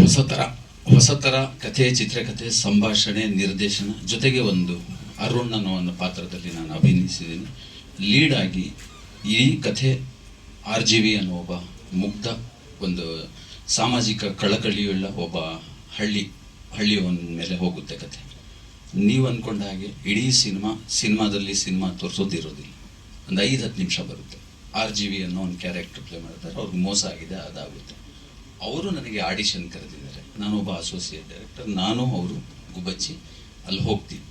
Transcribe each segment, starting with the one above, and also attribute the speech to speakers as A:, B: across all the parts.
A: ಹೊಸ ಥರ ಹೊಸ ಥರ ಕಥೆ ಚಿತ್ರಕಥೆ ಸಂಭಾಷಣೆ ನಿರ್ದೇಶನ ಜೊತೆಗೆ ಒಂದು ಅರುಣ್ ಅನ್ನೋ ಒಂದು ಪಾತ್ರದಲ್ಲಿ ನಾನು ಅಭಿನಯಿಸಿದ್ದೀನಿ. ಲೀಡ್ ಆಗಿ ಈ ಕಥೆ ಆರ್ ಜಿ ವಿ ಅನ್ನೋ ಒಬ್ಬ ಮುಗ್ಧ ಒಂದು ಸಾಮಾಜಿಕ ಕಳಕಳಿಯುಳ್ಳ ಒಬ್ಬ ಹಳ್ಳಿ ಹಳ್ಳಿಯವನ ಮೇಲೆ ಹೋಗುತ್ತೆ ಕಥೆ. ನೀವು ಅಂದ್ಕೊಂಡ ಹಾಗೆ ಇಡೀ ಸಿನಿಮಾ ಸಿನಿಮಾದಲ್ಲಿ ಸಿನಿಮಾ ತೋರಿಸೋದಿರೋದಿಲ್ಲ. ಒಂದು ಐದು ಹತ್ತು ನಿಮಿಷ ಬರುತ್ತೆ. ಆರ್ ಜಿ ವಿ ಅನ್ನೋ ಒಂದು ಕ್ಯಾರೆಕ್ಟರ್ ಪ್ಲೇ ಮಾಡ್ತಾರೆ. ಅವ್ರಿಗೆ ಮೋಸ ಆಗಿದೆ ಅದಾಗುತ್ತೆ. ಅವರು ನನಗೆ ಆಡಿಷನ್ ಕರೆದಿದ್ದಾರೆ. ನಾನೊಬ್ಬ ಅಸೋಸಿಯೇಟ್ ಡೈರೆಕ್ಟರ್ ನಾನು ಅವರು ಗುಬ್ಬಚ್ಚಿ ಅಲ್ಲಿ ಹೋಗ್ತೀವಿ.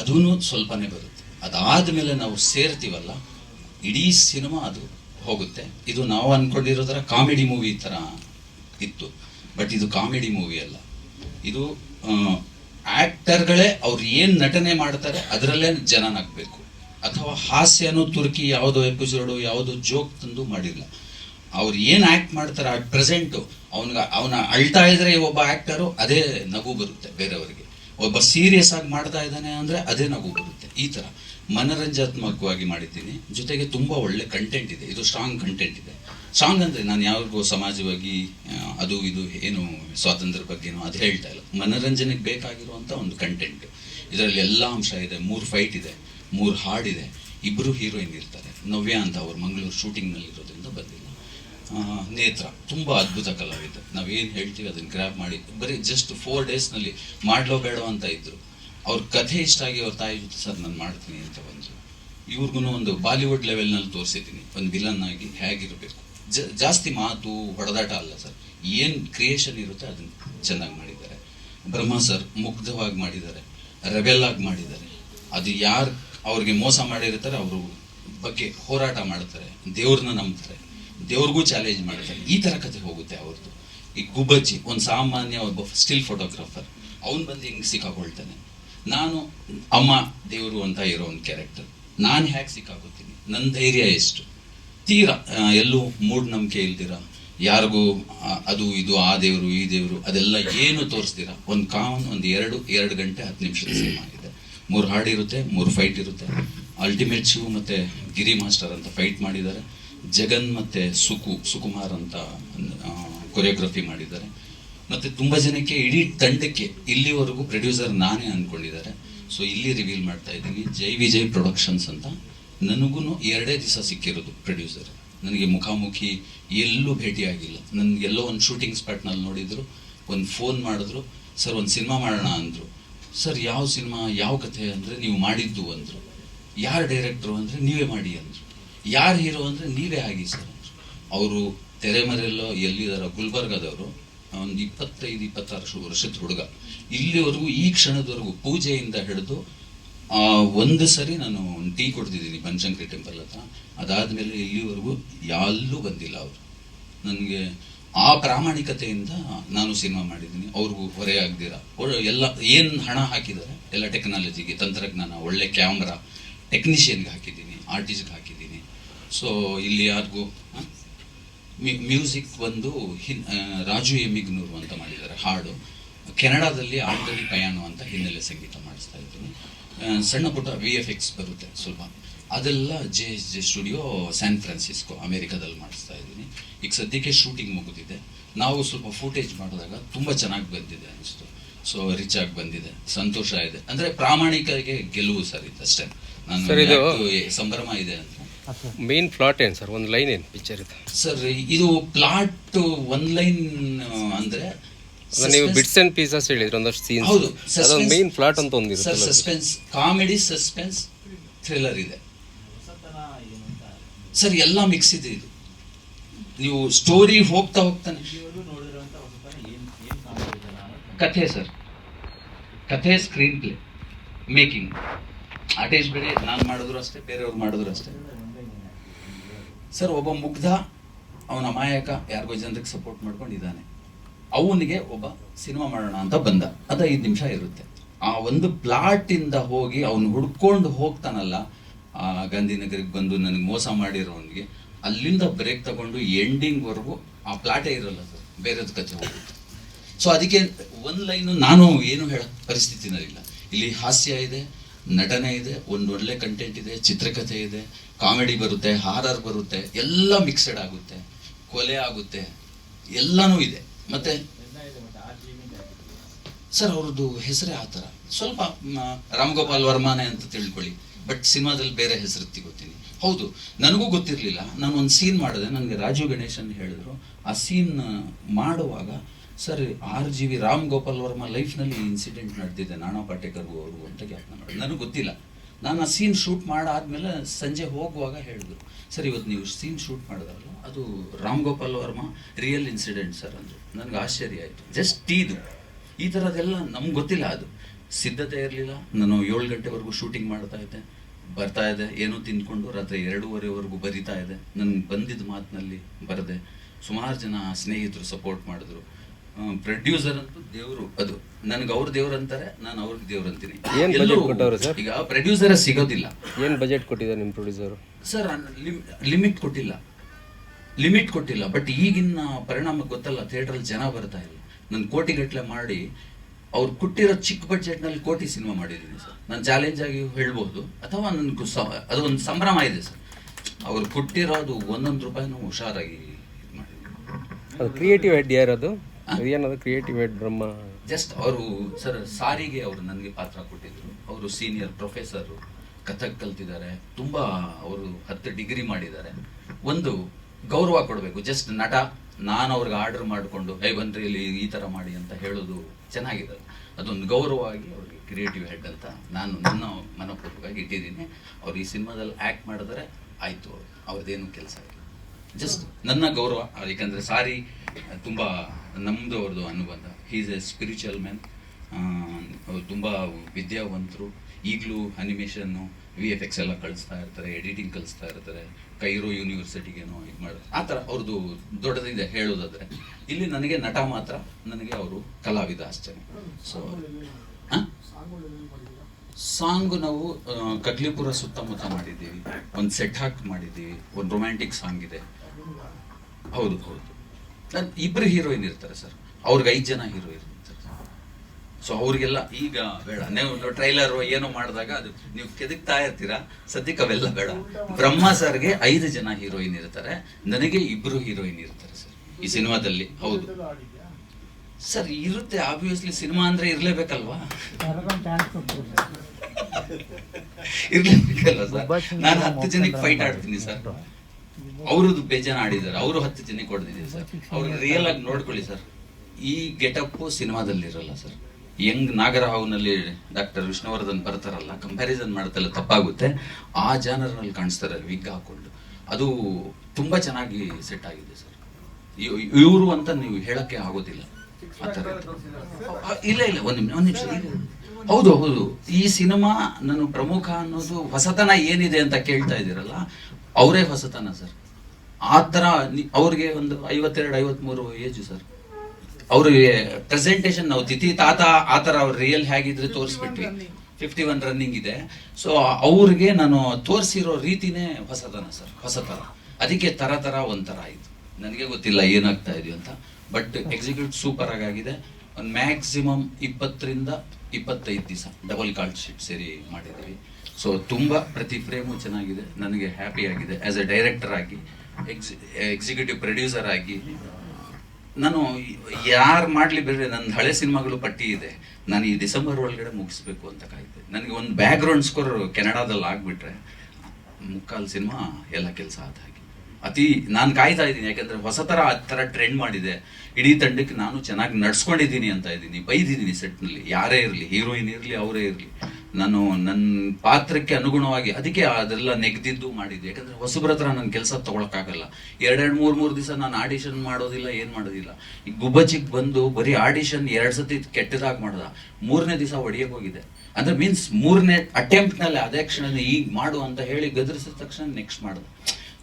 A: ಅದೂ ಸ್ವಲ್ಪನೇ ಬರುತ್ತೆ. ಅದಾದ ಮೇಲೆ ನಾವು ಸೇರ್ತೀವಲ್ಲ, ಇಡೀ ಸಿನಿಮಾ ಅದು ಹೋಗುತ್ತೆ. ಇದು ನಾವು ಅಂದ್ಕೊಂಡಿರೋ ಥರ ಕಾಮಿಡಿ ಮೂವಿ ಥರ ಇತ್ತು. ಬಟ್ ಇದು ಕಾಮಿಡಿ ಮೂವಿ ಅಲ್ಲ. ಇದು ಆ್ಯಕ್ಟರ್ಗಳೇ ಅವ್ರು ಏನು ನಟನೆ ಮಾಡ್ತಾರೆ ಅದರಲ್ಲೇ ಜನನಾಗಬೇಕು ನಗ್ಬೇಕು. ಅಥವಾ ಹಾಸ್ಯನೂ ತುರ್ಕಿ ಯಾವುದೋ ಎಪಿಸೋಡು ಯಾವುದೋ ಜೋಕ್ ತಂದು ಮಾಡಿಲ್ಲ ಅವ್ರು ಏನು ಆ್ಯಕ್ಟ್ ಮಾಡ್ತಾರೆ ಅಟ್ ಪ್ರೆಸೆಂಟು ಅವನಿಗೆ ಅವನ ಅಳ್ತಾ ಇದ್ರೆ ಒಬ್ಬ ಆ್ಯಕ್ಟರು ಅದೇ ನಗು ಬರುತ್ತೆ ಬೇರೆಯವರಿಗೆ. ಒಬ್ಬ ಸೀರಿಯಸ್ ಆಗಿ ಮಾಡ್ತಾ ಇದ್ದಾನೆ ಅಂದರೆ ಅದೇ ನಗು ಬರುತ್ತೆ. ಈ ಥರ ಮನರಂಜಾತ್ಮಕವಾಗಿ ಮಾಡಿದ್ದೀನಿ. ಜೊತೆಗೆ ತುಂಬ ಒಳ್ಳೆ ಕಂಟೆಂಟ್ ಇದೆ. ಇದು ಸ್ಟ್ರಾಂಗ್ ಕಂಟೆಂಟ್ ಇದೆ. ಸ್ಟ್ರಾಂಗ್ ಅಂದರೆ ನಾನು ಯಾರಿಗೂ ಸಮಾಜವಾಗಿ ಅದು ಇದು ಏನು ಸ್ವಾತಂತ್ರ್ಯ ಬಗ್ಗೆನೋ ಅದು ಹೇಳ್ತಾ ಇಲ್ಲ. ಮನರಂಜನೆಗೆ ಬೇಕಾಗಿರುವಂಥ ಒಂದು ಕಂಟೆಂಟ್ ಇದರಲ್ಲಿ ಎಲ್ಲ ಅಂಶ ಇದೆ. ಮೂರು ಫೈಟ್ ಇದೆ. ಮೂರು ಹಾಡಿದೆ ಇಬ್ಬರು ಹೀರೋಯಿನ್ ಇರ್ತಾರೆ. ನವ್ಯ ಅಂತ ಅವರು ಮಂಗಳೂರು ಶೂಟಿಂಗ್ನಲ್ಲಿ ಇರೋದ್ರಿಂದ ಬಂದಿಲ್ಲ ಆ, ನೇತ್ರ. ತುಂಬ ಅದ್ಭುತ ಕಲಾವಿದ. ನಾವೇನು ಹೇಳ್ತೀವಿ ಅದನ್ನ ಗ್ರ್ಯಾಪ್ ಮಾಡಿ. ಬರೀ ಜಸ್ಟ್ ಫೋರ್ ಡೇಸ್ನಲ್ಲಿ ಮಾಡ್ಲೋ ಬೇಡ ಅಂತ ಇದ್ರು. ಅವ್ರ ಕಥೆ ಇಷ್ಟ ಆಗಿ ಅವ್ರ ತಾಯಿ ಜೊತೆ ಸರ್ ನಾನು ಮಾಡ್ತೀನಿ ಅಂತ ಬಂದರು. ಇವ್ರಿಗೂ ಒಂದು ಬಾಲಿವುಡ್ ಲೆವೆಲ್ನಲ್ಲಿ ತೋರಿಸಿದ್ದೀನಿ. ಒಂದು ವಿಲನ್ ಆಗಿ ಹೇಗಿರಬೇಕು. ಜ- ಜಾಸ್ತಿ ಮಾತು, ಹೊಡೆದಾಟ ಅಲ್ಲ ಸರ್. ಏನು ಕ್ರಿಯೇಷನ್ ಇರುತ್ತೆ ಅದನ್ನ ಚೆನ್ನಾಗಿ ಮಾಡಿದ್ದಾರೆ. ಬ್ರಹ್ಮ ಸರ್ ಮುಗ್ಧವಾಗಿ ಮಾಡಿದ್ದಾರೆ. ರೆಬೆಲ್ ಮಾಡಿದ್ದಾರೆ. ಅದು ಯಾರು ಅವ್ರಿಗೆ ಮೋಸ ಮಾಡಿರ್ತಾರೆ, ಅವರು ಬಗ್ಗೆ ಹೋರಾಟ ಮಾಡ್ತಾರೆ. ದೇವ್ರನ್ನ ನಂಬ್ತಾರೆ. ದೇವ್ರಿಗೂ ಚಾಲೆಂಜ್ ಮಾಡ್ತಾರೆ ಈ ತರ ಕತೆ ಹೋಗುತ್ತೆ ಅವ್ರದ್ದು ಈ ಗುಬ್ಬಚ್ಚಿ, ಒಂದು ಸಾಮಾನ್ಯ ಒಬ್ಬ ಸ್ಟಿಲ್ ಫೋಟೋಗ್ರಾಫರ್ ಅವನು ಬಂದು ಹಿಂಗೆ ಸಿಕ್ಕಾಕೊಳ್ತಾನೆ? ನಾನು ಅಮ್ಮ, ದೇವರು ಅಂತ ಇರೋ ಒಂದು ಕ್ಯಾರೆಕ್ಟರ್ ನಾನು ಹೇಗೆ ಸಿಕ್ಕಾಕೋತೀನಿ? ನನ್ನ ಧೈರ್ಯ ಎಷ್ಟು? ತೀರಾ ಎಲ್ಲೂ ಮೂಢನಂಬಿಕೆ ಇಲ್ದಿರ, ಯಾರಿಗೂ ಅದು, ಇದು, ಆ ದೇವರು, ಈ ದೇವರು, ಅದೆಲ್ಲ ಏನು ತೋರಿಸ್ತೀರ ಒಂದು ಕಾಮನ್ ಒಂದು ಎರಡು ಎರಡು ಗಂಟೆ ಹತ್ತು ನಿಮಿಷದ ಸಿನಿಮಾ ಇದೆ. ಮೂರು ಹಾಡಿರುತ್ತೆ ಮೂರು ಫೈಟ್ ಇರುತ್ತೆ. ಅಲ್ಟಿಮೇಟ್ ಶಿವ್ ಮತ್ತೆ ಗಿರಿ ಮಾಸ್ಟರ್ ಅಂತ ಫೈಟ್ ಮಾಡಿದ್ದಾರೆ ಜಗನ್ ಮತ್ತೆ ಸುಕು, ಸುಕುಮಾರ್ ಅಂತ ಕೊರಿಯೋಗ್ರಫಿ ಮಾಡಿದ್ದಾರೆ. ಮತ್ತೆ ತುಂಬಾ ಜನಕ್ಕೆ ಇಡೀ ತಂಡಕ್ಕೆ ಇಲ್ಲಿವರೆಗೂ ಪ್ರೊಡ್ಯೂಸರ್ ನಾನೇ ಅನ್ಕೊಂಡಿದ್ದಾರೆ. ಸೊ ಇಲ್ಲಿ ರಿವೀಲ್ ಮಾಡ್ತಾ ಇದ್ದೀನಿ ಜೈ ವಿಜಯ್ ಪ್ರೊಡಕ್ಷನ್ಸ್ ಅಂತ. ನನಗೂ ಎರಡೇ ದಿವಸ ಸಿಕ್ಕಿರೋದು ಪ್ರೊಡ್ಯೂಸರ್ ನನಗೆ ಮುಖಾಮುಖಿ ಎಲ್ಲೂ ಭೇಟಿಯಾಗಿಲ್ಲ ನನಗೆಲ್ಲೋ ಒಂದು ಶೂಟಿಂಗ್ ಸ್ಪಾಟ್ನಲ್ಲಿ ನೋಡಿದ್ರು, ಒಂದು ಫೋನ್ ಮಾಡಿದ್ರು, ಸರ್, ಒಂದು ಸಿನಿಮಾ ಮಾಡೋಣ ಅಂದರು. ಸರ್, ಯಾವ ಸಿನಿಮಾ ಯಾವ ಕಥೆ? ಅಂದರೆ, ನೀವು ಮಾಡಿದ್ದು ಅಂದರು. ಯಾರು ಡೈರೆಕ್ಟ್ರು ಅಂದರೆ, ನೀವೇ ಮಾಡಿ ಅಂದರು. ಯಾರು ಹೀರೋ ಅಂದರೆ ನೀವೇ ಆಗಿ ಸರ್. ಅವರು ತೆರೆಮರೆಲ್ಲೋ ಎಲ್ಲಿದಾರ ಗುಲ್ಬರ್ಗದವರು ಒಂದು ಇಪ್ಪತ್ತೈದು ಇಪ್ಪತ್ತಾರು ವರ್ಷದ ಹುಡುಗ. ಇಲ್ಲಿವರೆಗೂ ಈ ಕ್ಷಣದವರೆಗೂ ಪೂಜೆಯಿಂದ ಹಿಡಿದು ಒಂದು ಸರಿ ನಾನು ಟೀ ಕೊಡ್ತಿದ್ದೀನಿ ಬನಶಂಕರಿ ಟೆಂಪಲ್ ಹತ್ರ. ಅದಾದಮೇಲೆ ಇಲ್ಲಿವರೆಗೂ ಎಲ್ಲೂ ಬಂದಿಲ್ಲ ಅವರು. ನನಗೆ ಆ ಪ್ರಾಮಾಣಿಕತೆಯಿಂದ ನಾನು ಸಿನಿಮಾ ಮಾಡಿದ್ದೀನಿ. ಅವ್ರಿಗೂ ಹೊರೆ ಆಗ್ದಿರ. ಎಲ್ಲ, ಏನು ಹಣ ಹಾಕಿದ್ದಾರೆ? ಎಲ್ಲ ಟೆಕ್ನಾಲಜಿಗೆ ತಂತ್ರಜ್ಞಾನ, ಒಳ್ಳೆ ಕ್ಯಾಮ್ರಾ ಟೆಕ್ನಿಷಿಯನ್ಗೆ ಹಾಕಿದ್ದೀನಿ ಆರ್ಟಿಸ್ಟ್ಗೆ ಹಾಕಿದ್ದೀನಿ. ಸೊ ಇಲ್ಲಿ ಯಾರಿಗೂ ಮ್ಯೂಸಿಕ್ ಬಂದು ಹಿನ್ ರಾಜು ಎಮಿಗ್ನೂರು ಅಂತ ಮಾಡಿದ್ದಾರೆ ಹಾಡು. ಕೆನಡಾದಲ್ಲಿ ಆಲ್ರೆಡಿ ಪಯಾಣ ಅಂತ ಹಿನ್ನೆಲೆ ಸಂಗೀತ ಮಾಡಿಸ್ತಾ ಇದ್ದೀನಿ. ಸಣ್ಣ ಪುಟ್ಟ ವಿ ಎಫ್ ಎಕ್ಸ್ ಬರುತ್ತೆ ಸ್ವಲ್ಪ. ಅದೆಲ್ಲ J S J studio San Francisco ಅಮೇರಿಕಾದಲ್ಲಿ ಮಾಡಿಸ್ತಾ ಇದ್ದೀನಿ. ಈಗ ಸದ್ಯಕ್ಕೆ ಶೂಟಿಂಗ್ ಮುಗಿದಿದೆ. ನಾವು ಸ್ವಲ್ಪ ಫೂಟೇಜ್ ಮಾಡಿದಾಗ ತುಂಬ ಚೆನ್ನಾಗಿ ಬಂದಿದೆ ಅನಿಸ್ತು. ಸೊ ರಿಚ್ ಆಗಿ ಬಂದಿದೆ ಸಂತೋಷ ಇದೆ. ಅಂದ್ರೆ ಪ್ರಾಮಾಣಿಕರಿಗೆ ಗೆಲುವು ಸರ್ ಇದು ಅಷ್ಟೇ. ನಾನು ಸಂಭ್ರಮ ಇದೆ ಅಂತ.
B: ಮೇನ್ ಪ್ಲಾಟ್ ಏನು ಸರ್ ಒಂದು ಲೈನ್ ಏನು ಪಿಕ್ಚರ್ ಇದು?
A: ಸರ್ ಇದು ಪ್ಲಾಟ್ ಒನ್ ಲೈನ್ ಅಂದ್ರೆ
B: ನೀವು ಬಿಟ್ಸ್ ಅಂಡ್ ಪೀಸಸ್ ಹೇಳಿದ್ರೆ ಒಂದಷ್ಟು ಸೀನ್ಸ್
A: ಹೌದು
B: ಅದೊಂದು ಮೇನ್ ಪ್ಲಾಟ್ ಅಂತ
A: ಸರ್
B: ಒಂದಿರುತ್ತೆ
A: ಸಸ್ಪೆನ್ಸ್ ಕಾಮಿಡಿ ಸಸ್ಪೆನ್ಸ್ ಥ್ರಿಲ್ಲರ್ ಇದೆ. ಸರ್ ಎಲ್ಲ ಮಿಕ್ಸ್ ಇದೆ ಇದು. ನೀವು ಸ್ಟೋರಿ ಹೋಗ್ತಾ ಹೋಗ್ತಾನೆ ಕಥೆ ಸರ್ ಕಥೆ ಸ್ಕ್ರೀನ್ ಪ್ಲೇ ಮೇಕಿಂಗ್ ಅಟೇಶ್ ಬೇರೆ ನಾನು ಮಾಡಿದ್ರು ಅಷ್ಟೇ ಬೇರೆಯವ್ರು ಮಾಡಿದ್ರು ಅಷ್ಟೇ. ಸರ್, ಒಬ್ಬ ಮುಗ್ಧ, ಅವನ ಅಮಾಯಕ, ಯಾರಿಗೋ ಜನರಿಗೆ ಸಪೋರ್ಟ್ ಮಾಡ್ಕೊಂಡಿದ್ದಾನೆ. ಅವನಿಗೆ ಒಬ್ಬ ಸಿನಿಮಾ ಮಾಡೋಣ ಅಂತ ಬಂದ. ಅದು ಐದು ನಿಮಿಷ ಇರುತ್ತೆ. ಆ ಒಂದು ಪ್ಲಾಟ್ ಇಂದ ಹೋಗಿ ಅವನು ಹುಡ್ಕೊಂಡು ಹೋಗ್ತಾನಲ್ಲ, ಆ ಗಾಂಧಿನಗರಿಗೆ ಬಂದು ನನಗೆ ಮೋಸ ಮಾಡಿರೋನಿಗೆ, ಅಲ್ಲಿಂದ ಬ್ರೇಕ್ ತಗೊಂಡು ಎಂಡಿಂಗ್ ವರೆಗೂ ಆ ಪ್ಲಾಟೇ ಇರಲ್ಲ ಸರ್, ಬೇರೆದು ಕಥೆ ಹೋಗುತ್ತೆ. ಸೊ ಅದಕ್ಕೆ ಒಂದು ಲೈನು ನಾನು ಏನು ಹೇಳ ಪರಿಸ್ಥಿತಿನಲ್ಲಿಲ್ಲ. ಇಲ್ಲಿ ಹಾಸ್ಯ ಇದೆ, ನಟನೆ ಇದೆ, ಒಂದು ಒಳ್ಳೆ ಕಂಟೆಂಟ್ ಇದೆ, ಚಿತ್ರಕಥೆ ಇದೆ ಕಾಮಿಡಿ ಬರುತ್ತೆ ಹಾರರ್ ಬರುತ್ತೆ, ಎಲ್ಲ ಮಿಕ್ಸಡ್ ಆಗುತ್ತೆ, ಕೊಲೆ ಆಗುತ್ತೆ, ಎಲ್ಲನೂ ಇದೆ. ಮತ್ತೆ ಸರ್, ಅವ್ರದ್ದು ಹೆಸರೇ ಆ ಥರ. ಸ್ವಲ್ಪ ರಾಮಗೋಪಾಲ್ ರಾಮ್ ಗೋಪಾಲ್ ವರ್ಮಾನೆ ಅಂತ ತಿಳ್ಕೊಳ್ಳಿ, ಬಟ್ ಸಿನಿಮಾದಲ್ಲಿ ಬೇರೆ ಹೆಸರು ತಿಗೋತೀನಿ ಹೌದು, ನನಗೂ ಗೊತ್ತಿರಲಿಲ್ಲ. ನಾನು ಒಂದು ಸೀನ್ ಮಾಡಿದೆ, ನನಗೆ ರಾಜೀವ್ ಗಣೇಶನ್ ಹೇಳಿದ್ರು. ಆ ಸೀನ್ ಮಾಡುವಾಗ, sir R G V Ram Gopal Varma ಲೈಫ್ನಲ್ಲಿ incident ನಡೆದಿದೆ, ನಾನಾ ಪಾಟೇಕರ್ಗೂ ಅವರು ಅಂತ ಜ್ಞಾಪನ ಮಾಡಿ ನನಗೆ ಗೊತ್ತಿಲ್ಲ. ನಾನು ಆ ಸೀನ್ ಶೂಟ್ ಮಾಡಾದ್ಮೇಲೆ ಸಂಜೆ ಹೋಗುವಾಗ ಹೇಳಿದ್ರು. ಸರ್, ಇವತ್ತು ನೀವು ಸೀನ್ ಶೂಟ್ ಮಾಡಿದ್ರಲ್ಲ ಅದು Ram Gopal Varma real incident sir ಅಂದರು. ನನಗೆ ಆಶ್ಚರ್ಯ ಆಯಿತು. ಜಸ್ಟ್ ಟೀದು ಈ ಥರದ್ದೆಲ್ಲ ನಮ್ಗೆ ಗೊತ್ತಿಲ್ಲ ಅದು. ಸಿದ್ಧತೆ ಇರಲಿಲ್ಲ. ನಾನು ಏಳು ಗಂಟೆವರೆಗೂ ಶೂಟಿಂಗ್ ಮಾಡ್ತಾ ಇದ್ದೆ. ಬರ್ತಾ ಇದೆ ಏನೋ ತಿಂದ್ಕೊಂಡು ರಾತ್ರಿ ಎರಡೂವರೆವರೆಗೂ ಬರಿತಾ ಇದೆ ನನಗೆ ಬಂದಿದ್ದ ಮಾತಿನಲ್ಲಿ ಬರದೆ. ಸುಮಾರು ಜನ ಸ್ನೇಹಿತರು ಸಪೋರ್ಟ್ ಮಾಡಿದ್ರು. ಪ್ರೊಡ್ಯೂಸರ್ ಅಂತೂ ದೇವರು. ಅದು ನನಗೆ ಅವ್ರ ದೇವ್ರು ಅಂತಾರೆ ನಾನು ಅವ್ರಿಗೆ ದೇವ್ರು ಅಂತೀನಿ.
B: ಏನ್ budget
A: ಎಲ್ಲೂ
B: ಕೊಟ್ಟವ್ರು sir?
A: ಈಗ ಪ್ರೊಡ್ಯೂಸರ್ ಸಿಗೋದಿಲ್ಲ.
B: ಏನು ಬಜೆಟ್ ಕೊಟ್ಟಿದ್ದಾರೆ ನಿಮ್ಮ ಪ್ರೊಡ್ಯೂಸರ್
A: ಸರ್ ಲಿಮಿಟ್ ಕೊಟ್ಟಿಲ್ಲ. ಲಿಮಿಟ್ ಕೊಟ್ಟಿಲ್ಲ. ಬಟ್ ಈಗಿನ ಪರಿಣಾಮ ಗೊತ್ತಲ್ಲ ಥಿಯೇಟ್ರಲ್ಲಿ ಜನ ಬರ್ತಾ ಇಲ್ಲ. ನಾನು ಕೋಟಿಗಟ್ಟಲೆ ಮಾಡಿ ಅವ್ರು ಕೊಟ್ಟಿರೋ ಚಿಕ್ಕ ಬಡ್ಜೆಟ್ನಲ್ಲಿ ಕೋಟಿ ಸಿನಿಮಾ ಮಾಡಿದ್ದೀನಿ ಸರ್. ನಾನು ಚಾಲೆಂಜ್ ಆಗಿ ಹೇಳ್ಬೋದು. ಅಥವಾ ನನಗೆ ಅದು ಒಂದು ಸಂಭ್ರಮ ಇದೆ ಸರ್. ಅವ್ರು ಕೊಟ್ಟಿರೋದು ಒಂದೊಂದು ರೂಪಾಯಿನೂ ಹುಷಾರಾಗಿ ಇದು ಮಾಡಿದ್ದೀನಿ.
B: ಅದು ಕ್ರಿಯೇಟಿವ್ ಹೆಡ್ ಯಾರದು? ಏನದು ಕ್ರಿಯೇಟಿವ್ ಹೆಡ್ ಬ್ರಹ್ಮ.
A: ಜಸ್ಟ್ ಅವರು ಸರ್ ಸಾರಿಗೆ ಅವರು ನನಗೆ ಪಾತ್ರ ಕೊಟ್ಟಿದ್ರು. ಅವರು ಸೀನಿಯರ್ ಪ್ರೊಫೆಸರು ಕಥಕ್ ಕಲ್ತಿದ್ದಾರೆ. ತುಂಬ ಅವರು ಹತ್ತು ಡಿಗ್ರಿ ಮಾಡಿದ್ದಾರೆ. ಒಂದು ಗೌರವ ಕೊಡಬೇಕು ಜಸ್ಟ್ ನಟ, ನಾನು ಅವ್ರಿಗೆ ಆರ್ಡರ್ ಮಾಡಿಕೊಂಡು ಹೇ ಬನ್ರಿ ಇಲ್ಲಿ, ಈ ಥರ ಮಾಡಿ ಅಂತ ಹೇಳೋದು ಚೆನ್ನಾಗಿದೆ. ಅದೊಂದು ಗೌರವವಾಗಿ ಅವ್ರಿಗೆ ಕ್ರಿಯೇಟಿವ್ ಹೆಡ್ ಅಂತ ನಾನು ನನ್ನ ಮನಪೂರ್ವಕವಾಗಿ ಇಟ್ಟಿದ್ದೀನಿ. ಅವ್ರು ಈ ಸಿನಿಮಾದಲ್ಲಿ ಆ್ಯಕ್ಟ್ ಮಾಡಿದ್ರೆ ಆಯಿತು ಅವ್ರದ್ದೇನು ಕೆಲಸ ಜಸ್ಟ್ ನನ್ನ ಗೌರವ ಯಾಕಂದರೆ ಸಾರಿ, ತುಂಬ ನಮ್ಮದು ಅವ್ರದ್ದು ಅನುಬಂಧ. ಹೀಸ್ ಎ ಸ್ಪಿರಿಚುವಲ್ ಮ್ಯಾನ್ ಅವ್ರು ತುಂಬ ವಿದ್ಯಾವಂತರು. ಈಗಲೂ ಅನಿಮೇಷನ್ನು ವಿ ಎಫ್ ಎಕ್ಸ್ ಎಲ್ಲ ಕಳಿಸ್ತಾ ಇರ್ತಾರೆ ಎಡಿಟಿಂಗ್ ಕಲಿಸ್ತಾ ಇರ್ತಾರೆ. ಕೈರೋ ಯೂನಿವರ್ಸಿಟಿಗೇನೋ ಇದು ಮಾಡಿ, ಆ ಥರ ಅವ್ರದ್ದು ದೊಡ್ಡದಿದೆ ಹೇಳೋದಾದರೆ, ಇಲ್ಲಿ ನನಗೆ ನಟ ಮಾತ್ರ, ನನಗೆ ಅವರು ಕಲಾವಿದ ಅಷ್ಟೇ. ಸೊ ಸಾಂಗು ನಾವು ಕಗ್ಲಿಪುರ ಸುತ್ತಮುತ್ತ ಮಾಡಿದ್ದೀವಿ. ಒಂದು ಸೆಟ್ ಹಾಕಿ ಮಾಡಿದ್ದೀವಿ. ಒಂದು ರೊಮ್ಯಾಂಟಿಕ್ ಸಾಂಗ್ ಇದೆ. ಹೌದು ಹೌದು. ನಾನು ಇಬ್ರು ಹೀರೋಯಿನ್ ಇರ್ತಾರೆ ಸರ್ ಅವ್ರಿಗೆ ಐದು ಜನ ಹೀರೋ ಇರ್ತಾರೆ ಸೊ ಅವ್ರಿಗೆಲ್ಲ ಈಗ ಬೇಡ. ನೀವು ಟ್ರೈಲರ್ ಏನೋ ಮಾಡಿದಾಗ ಅದು ನೀವು ಕೆದಕ್ತಾ ಇರ್ತೀರಾ? ಸದ್ಯಕ್ಕೆ ಅವೆಲ್ಲ ಬೇಡ. ಬ್ರಹ್ಮ ಸರ್ಗೆ ಐದು ಜನ ಹೀರೋಯಿನ್ ಇರ್ತಾರೆ. ನನಗೆ ಇಬ್ರು ಹೀರೋಯಿನ್ ಇರ್ತಾರೆ ಸರ್ ಈ ಸಿನಿಮಾದಲ್ಲಿ. ಹೌದು. ಸರ್ ಇರುತ್ತೆ. ಆಬ್ವಿಯಸ್ಲಿ ಸಿನಿಮಾ ಅಂದ್ರೆ ಇರ್ಲೇಬೇಕಲ್ವಾ? ಇರ್ಲೇಬೇಕಲ್ವಾ ಸರ್ ನಾನು ಹತ್ತು ಜನಕ್ಕೆ ಫೈಟ್ ಆಡ್ತೀನಿ ಸರ್ ಅವ್ರದ್ದು ಬೇಜಾನ ಆಡಿದ್ದಾರೆ ಅವರು ಹತ್ತು ಜನ ಹೊಡೆದಿದ್ದೀವಿ ಸರ್. ಅವ್ರಿಗೆ ರಿಯಲ್ ಆಗಿ ನೋಡ್ಕೊಳ್ಳಿ ಸರ್. ಈ ಗೆಟಪ್ಪು ಸಿನಿಮಾದಲ್ಲಿ ಇರಲ್ಲ ಸರ್. ಯಂಗ್ ನಾಗರಹಾವ್ನಲ್ಲಿ ಡಾಕ್ಟರ್ ವಿಷ್ಣುವರ್ಧನ್ ಬರ್ತಾರಲ್ಲ ಕಂಪ್ಯಾರಿಸನ್ ಮಾಡ್ತಲ್ಲ ತಪ್ಪಾಗುತ್ತೆ. ಆ ಜಾನರ್ನಲ್ಲಿ ಕಾಣಿಸ್ತಾರೆ ವಿಗ್ ಹಾಕೊಂಡು. ಅದು ತುಂಬಾ ಚೆನ್ನಾಗಿ ಸೆಟ್ ಆಗಿದೆ ಸರ್. ಇವರು ಅಂತ ನೀವು ಹೇಳಕ್ಕೆ ಆಗೋದಿಲ್ಲ. ಇಲ್ಲ ಇಲ್ಲ, ಒಂದು ನಿಮಿಷ ಒಂದು ನಿಮಿಷ ಹೌದು ಹೌದು. ಈ ಸಿನಿಮಾ, ನಾನು ಪ್ರಮುಖ ಅನ್ನೋದು ಹೊಸತನ ಏನಿದೆ ಅಂತ ಕೇಳ್ತಾ ಇದ್ದೀರಲ್ಲ ಅವರೇ ಹೊಸತನ ಸರ್. ಆ ಥರ ಅವ್ರಿಗೆ ಒಂದು ಐವತ್ತೆರಡು, ಐವತ್ಮೂರು ಏಜು ಸರ್. ಅವ್ರಿಗೆ ಪ್ರೆಸೆಂಟೇಷನ್ ನಾವು ತಿಥಿ ತಾತ ಆ ಥರ ಅವ್ರು ರಿಯಲ್ ಹೇಗಿದ್ರೆ ತೋರಿಸ್ಬಿಟ್ವಿ. ಫಿಫ್ಟಿ ಒನ್ ರನ್ನಿಂಗ್ ಇದೆ. ಸೊ ಅವ್ರಿಗೆ ನಾನು ತೋರಿಸಿರೋ ರೀತಿನೇ ಹೊಸತನ ಸರ್, ಹೊಸತನ. ಅದಕ್ಕೆ ತರ ತರ ಒಂಥರ ಆಯಿತು. ನನಗೆ ಗೊತ್ತಿಲ್ಲ ಏನಾಗ್ತಾ ಇದೆಯೋ ಅಂತ. ಬಟ್ ಎಕ್ಸಿಕ್ಯೂಟ್ ಸೂಪರ್ ಆಗಿದೆ ಒಂದು ಮ್ಯಾಕ್ಸಿಮಮ್ ಇಪ್ಪತ್ತರಿಂದ ಇಪ್ಪತ್ತೈದು ದಿವಸ ಡಬಲ್ ಕಾರ್ಡ್ ಶೀಟ್ ಸೇರಿ ಮಾಡಿದ್ದೀವಿ. ಸೊ ತುಂಬ ಪ್ರತಿ ಫ್ರೇಮು ಚೆನ್ನಾಗಿದೆ. ನನಗೆ ಹ್ಯಾಪಿ ಆಗಿದೆ. ಆ್ಯಸ್ ಎ ಡೈರೆಕ್ಟರ್ ಆಗಿ ಎಕ್ಸಿ ಎಕ್ಸಿಕ್ಯೂಟಿವ್ ಪ್ರೊಡ್ಯೂಸರ್ ಆಗಿ, ನಾನು ಯಾರು ಮಾಡಲಿ ಬೇರೆ ನನ್ನ ಹಳೆ ಸಿನಿಮಾಗಳು ಪಟ್ಟಿ ಇದೆ. ನಾನು ಈ ಡಿಸೆಂಬರ್ ಒಳಗಡೆ ಮುಗಿಸ್ಬೇಕು ಅಂತ ಕಾಯ್ದೆ. ನನಗೆ ಒಂದು ಬ್ಯಾಕ್ ಗ್ರೌಂಡ್ ಸ್ಕೋರ್ ಕೆನಡಾದಲ್ಲಿ ಆಗಿಬಿಟ್ರೆ, ಮುಕ್ಕಾಲು ಸಿನಿಮಾ ಎಲ್ಲ ಕೆಲಸ ಆದ ಹಾಗೆ. ಅತಿ, ನಾನು ಕಾಯ್ತಾ ಇದ್ದೀನಿ. ಯಾಕೆಂದರೆ ಹೊಸ ಥರ ಆ ಥರ ಟ್ರೆಂಡ್ ಮಾಡಿದೆ. ಇಡೀ ತಂಡಕ್ಕೆ ನಾನು ಚೆನ್ನಾಗಿ ನಡ್ಸ್ಕೊಂಡಿದ್ದೀನಿ ಅಂತ ಇದ್ದೀನಿ. ಬೈದಿದ್ದೀನಿ ಸೆಟ್ನಲ್ಲಿ ಯಾರೇ ಇರಲಿ ಹೀರೋಯಿನ್ ಇರಲಿ, ಅವರೇ ಇರಲಿ. ನಾನು ನನ್ನ ಪಾತ್ರಕ್ಕೆ ಅನುಗುಣವಾಗಿ ಅದಕ್ಕೆ ಅದೆಲ್ಲ ನೆಗೆದಿದ್ದು ಮಾಡಿದ್ದೆ. ಯಾಕಂದ್ರೆ ಹೊಸಬ್ರ ಹತ್ರ ನನ್ನ ಕೆಲಸ ತಗೊಳಕ್ಕಾಗಲ್ಲ. ಎರಡೆರಡು, ಮೂರು ಮೂರು ದಿವಸ ನಾನು ಆಡಿಷನ್ ಮಾಡೋದಿಲ್ಲ, ಏನು ಮಾಡೋದಿಲ್ಲ. ಈ ಗುಬ್ಬಚ್ಚಿಗೆ ಬಂದು ಬರೀ ಆಡಿಷನ್ ಎರಡು ಸತಿ ಕೆಟ್ಟದಾಗಿ ಮಾಡ್ದ. ಮೂರನೇ ದಿವಸ ಹೊಡಿಯೋಕೆ ಹೋಗಿದೆ. ಅಂದ್ರೆ ಮೀನ್ಸ್ ಮೂರನೇ ಅಟೆಂಪ್ಟ್ನಲ್ಲಿ ಅದೇ ಕ್ಷಣ ಈಗ ಮಾಡು ಅಂತ ಹೇಳಿ ಗದರಿಸಿದ ತಕ್ಷಣ ನೆಕ್ಸ್ಟ್ ಮಾಡ್ದೆ.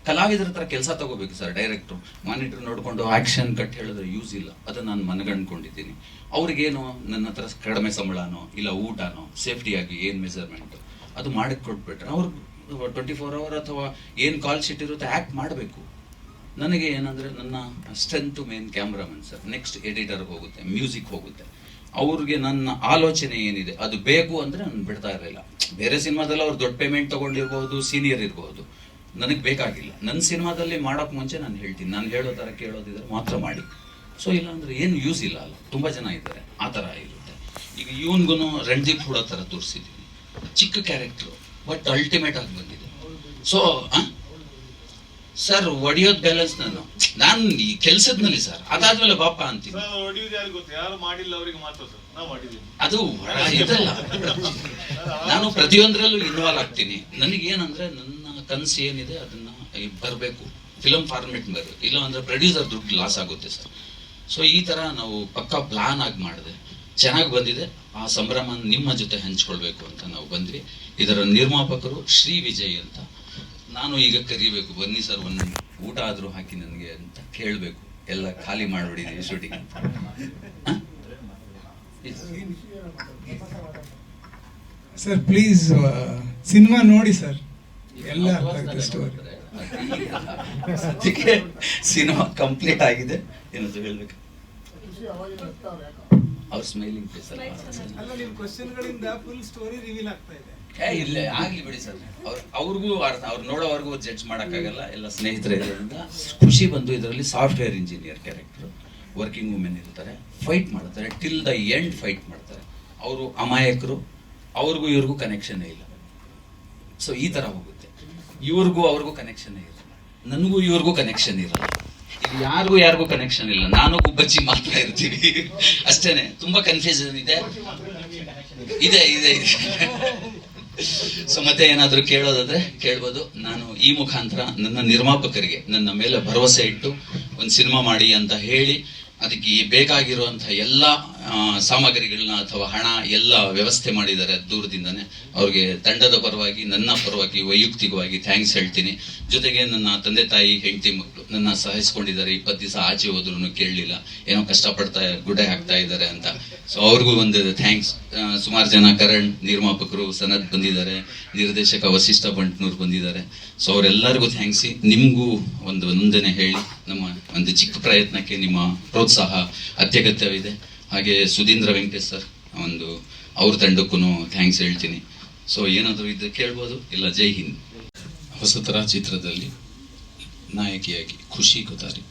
A: ಕಲಾವಿದರ ಹತ್ರ ಕೆಲಸ ತಗೋಬೇಕು ಸರ್ ಡೈರೆಕ್ಟ್ರು ಮಾನಿಟರ್ ನೋಡಿಕೊಂಡು ಆಕ್ಷನ್ ಕಟ್ ಹೇಳಿದ್ರೆ ಯೂಸ್ ಇಲ್ಲ. ಅದು ನಾನು ಮನಗಂಡ್ಕೊಂಡಿದ್ದೀನಿ. ಅವ್ರಿಗೇನು ನನ್ನ ಹತ್ರ ಕಡಿಮೆ ಸಂಬಳನೋ, ಇಲ್ಲ ಊಟನೋ ಸೇಫ್ಟಿಯಾಗಿ ಏನು ಮೆಸರ್ಮೆಂಟ್ ಅದು ಮಾಡಕ್ಕೆ ಕೊಟ್ಬಿಟ್ರೆ ಅವ್ರು ಟ್ವೆಂಟಿ ಫೋರ್ ಅವರ್ ಅಥವಾ ಏನು ಕಾಲ್ ಶೀಟ್ ಇರುತ್ತೆ ಆ್ಯಕ್ಟ್ ಮಾಡಬೇಕು. ನನಗೆ ಏನಂದ್ರೆ ನನ್ನ strength main cameraman sir. Next editor ಹೋಗುತ್ತೆ ಮ್ಯೂಸಿಕ್ ಹೋಗುತ್ತೆ. ಅವ್ರಿಗೆ ನನ್ನ ಆಲೋಚನೆ ಏನಿದೆ, ಅದು ಬೇಕು ಅಂದ್ರೆ ನಾನು ಬಿಡ್ತಾ ಇರಲಿಲ್ಲ. ಬೇರೆ ಸಿನಿಮಾದಲ್ಲಿ ಅವ್ರು ದೊಡ್ಡ ಪೇಮೆಂಟ್ ತೊಗೊಂಡಿರ್ಬೋದು ಸೀನಿಯರ್ ಇರ್ಬೋದು. ನನಗೆ ಬೇಕಾಗಿಲ್ಲ. ನನ್ನ ಸಿನಿಮಾದಲ್ಲಿ ಮಾಡೋಕ್ ಮುಂಚೆ ನಾನು ಹೇಳ್ತೀನಿ. ನಾನು ಹೇಳೋ ಥರ ಕೇಳೋದಿದ್ರೆ ಮಾತ್ರ ಮಾಡಿ. ಸೊ ಇಲ್ಲಾಂದ್ರೆ ಏನು ಯೂಸ್ ಇಲ್ಲ ಅಲ್ಲ. ತುಂಬ ಜನ ಇದ್ದಾರೆ. ಆ ಥರ ಇರುತ್ತೆ. ಈಗ ಇವನ್ಗೂ ರಣದೀಪ್ ಹುಡ ಥರ ತೋರಿಸಿದ್ದೀನಿ ಚಿಕ್ಕ ಕ್ಯಾರೆಕ್ಟ್ರು ಬಟ್ ಅಲ್ಟಿಮೇಟ್ ಆಗಿ ಬಂದಿದೆ. ಸೊ ಸರ್ ಒಡಿಯೋದ್ ಬ್ಯಾಲೆನ್ಸ್ ನಾನು. ನಾನು ಈ ಕೆಲ್ಸದ್ನಲ್ಲಿ ಸರ್ ಅದಾದ್ಮೇಲೆ ಬಾಪ ಅಂತೀನಿ. ಅದು ಇದಲ್ಲ. ನಾನು ಪ್ರತಿಯೊಂದರಲ್ಲೂ ಇನ್ವಾಲ್ವ್ ಆಗ್ತೀನಿ. ನನಗೇನಂದ್ರೆ ನನ್ನ ಕನಸು ಏನಿದೆ ಅದನ್ನ ಬರಬೇಕು. ಫಿಲಮ್ ಫಾರ್ಮೆಟ್ ಬರಬೇಕು. ಇಲ್ಲ ಅಂದ್ರೆ ಪ್ರೊಡ್ಯೂಸರ್ ದುಡ್ಡು ಲಾಸ್ ಆಗುತ್ತೆ ಸರ್. ಸೊ ಈ ತರ ನಾವು ಪಕ್ಕಾ ಪ್ಲಾನ್ ಆಗಿ ಮಾಡಿದೆ. ಚೆನ್ನಾಗಿ ಬಂದಿದೆ. ಆ ಸಂಭ್ರಮ ನಿಮ್ಮ ಜೊತೆ ಹಂಚ್ಕೊಳ್ಬೇಕು ಅಂತ ನಾವು ಬಂದ್ವಿ. ಇದರ ನಿರ್ಮಾಪಕರು ಶ್ರೀ ವಿಜಯ್ ಅಂತ. ನಾನು ಈಗ ಕರಿಬೇಕು. ಬನ್ನಿ ಸರ್, ಒಂದು ಊಟ ಆದ್ರೂ ಹಾಕಿ ನನಗೆ ಅಂತ ಕೇಳಬೇಕು. ಎಲ್ಲ ಖಾಲಿ ಮಾಡಿಬಿಡಿದ್ದೀವಿ ಶೂಟಿಂಗ್
C: ಸರ್ ಪ್ಲೀಸ್ ಸಿನಿಮಾ ನೋಡಿ ಸರ್. ಎಲ್ಲ
A: ಸದ್ಯಕ್ಕೆ ಸಿನಿಮಾ ಕಂಪ್ಲೀಟ್ ಆಗಿದೆ. ಏನಂತ ಹೇಳ್ಬೇಕು? ಅವ್ರ ಸ್ಮೈಲಿಂಗ್ ಫೇಸ್ ಅಲ್ಲ.
C: ನಿಮ್ಮ ಕ್ವಶನ್ಗಳಿಂದ ಫುಲ್ ಸ್ಟೋರಿ ರಿವೀಲ್ ಆಗ್ತಾ ಇದೆ.
A: ಏ ಇಲ್ಲ ಆಗ್ಲಿ ಬಿಡಿ ಸರ್. ಅವ್ರ ಅವ್ರಿಗೂ ಅರ್ಥ ಅವ್ರು ನೋಡೋವರೆಗೂ ಜಡ್ಜ್ ಮಾಡೋಕ್ಕಾಗಲ್ಲ. ಎಲ್ಲ ಸ್ನೇಹಿತರೆ ಇರೋದ್ರಿಂದ ಖುಷಿ ಬಂದು ಇದರಲ್ಲಿ software engineer character working women ಇರ್ತಾರೆ. ಫೈಟ್ ಮಾಡ್ತಾರೆ. ಟಿಲ್ ದ ಎಂಡ್ ಫೈಟ್ ಮಾಡ್ತಾರೆ. ಅವರು ಅಮಾಯಕರು. ಅವ್ರಿಗೂ ಇವ್ರಿಗೂ ಕನೆಕ್ಷನ್ ಇಲ್ಲ. ಸೊ ಈ ತರ ಹೋಗುತ್ತೆ. ಇವ್ರಿಗೂ ಅವ್ರಿಗೂ ಕನೆಕ್ಷನ್ ಇರಲ್ಲ ನನಗೂ ಇವ್ರಿಗೂ ಕನೆಕ್ಷನ್ ಇರಲ್ಲ. ಇದು ಯಾರಿಗೂ ಯಾರಿಗೂ ಕನೆಕ್ಷನ್ ಇಲ್ಲ. ನಾನು ಗುಬ್ಬಚ್ಚಿ ಮಾತ್ರ ಇರ್ತೀನಿ ಅಷ್ಟೇನೆ. ತುಂಬಾ ಕನ್ಫ್ಯೂಷನ್ ಇದೆ. ಇದೆ ಇದೆ ಸೊ ಮತ್ತೆ ಏನಾದರೂ ಕೇಳೋದಾದ್ರೆ ಕೇಳ್ಬೋದು. ನಾನು ಈ ಮುಖಾಂತರ ನನ್ನ ನಿರ್ಮಾಪಕರಿಗೆ ನನ್ನ ಮೇಲೆ ಭರವಸೆ ಇಟ್ಟು ಒಂದು ಸಿನಿಮಾ ಮಾಡಿ ಅಂತ ಹೇಳಿ, ಅದಕ್ಕೆ ಬೇಕಾಗಿರುವಂತಹ ಎಲ್ಲ ಸಾಮಗ್ರಿಗಳನ್ನ ಅಥವಾ ಹಣ ಎಲ್ಲ ವ್ಯವಸ್ಥೆ ಮಾಡಿದ್ದಾರೆ ದೂರದಿಂದನೇ. ಅವ್ರಿಗೆ ತಂಡದ ಪರವಾಗಿ, ನನ್ನ ಪರವಾಗಿ, ವೈಯಕ್ತಿಕವಾಗಿ ಥ್ಯಾಂಕ್ಸ್ ಹೇಳ್ತೀನಿ. ಜೊತೆಗೆ ನನ್ನ ತಂದೆ ತಾಯಿ, ಹೆಂಡತಿ ಮಕ್ಕಳು ನನ್ನ ಸಹಿಸ್ಕೊಂಡಿದ್ದಾರೆ. ಇಪ್ಪತ್ತು ದಿವಸ ಆಚೆ ಹೋದ್ರು ಕೇಳಲಿಲ್ಲ. ಏನೋ ಕಷ್ಟಪಡ್ತಾ, ಗುಡ್ಡೆ ಹಾಕ್ತಾ ಇದ್ದಾರೆ ಅಂತ. ಸೊ ಅವ್ರಿಗೂ ಒಂದು ಥ್ಯಾಂಕ್ಸ್ ಸುಮಾರು ಜನ ಕರಣ್, ನಿರ್ಮಾಪಕರು, ಸನತ್ ಬಂದಿದ್ದಾರೆ. ನಿರ್ದೇಶಕ ವಸಿಷ್ಠ ಬಂಟ್ನೂರು ಬಂದಿದ್ದಾರೆ. ಸೊ ಅವರೆಲ್ಲರಿಗೂ ಥ್ಯಾಂಕ್ಸ್ ನಿಮಗೂ ಒಂದು ವಂದನೆ ಹೇಳಿ. ನಮ್ಮ ಒಂದು ಚಿಕ್ಕ ಪ್ರಯತ್ನಕ್ಕೆ ನಿಮ್ಮ ಪ್ರೋತ್ಸಾಹ ಅತ್ಯಗತ್ಯವಿದೆ. ಹಾಗೆ ಸುಧೀಂದ್ರ ವೆಂಕಟೇಶ್ ಸರ್ ಒಂದು ಅವ್ರ ತಂಡಕ್ಕೂ ಥ್ಯಾಂಕ್ಸ್ ಹೇಳ್ತೀನಿ. ಸೊ ಏನಾದರೂ ಇದ್ದರೆ ಕೇಳ್ಬೋದು ಇಲ್ಲ ಜೈ ಹಿಂದ್. ಹೊಸತರ ಚಿತ್ರದಲ್ಲಿ ನಾಯಕಿಯಾಗಿ ಖುಷಿ ಕೊತಾರಿ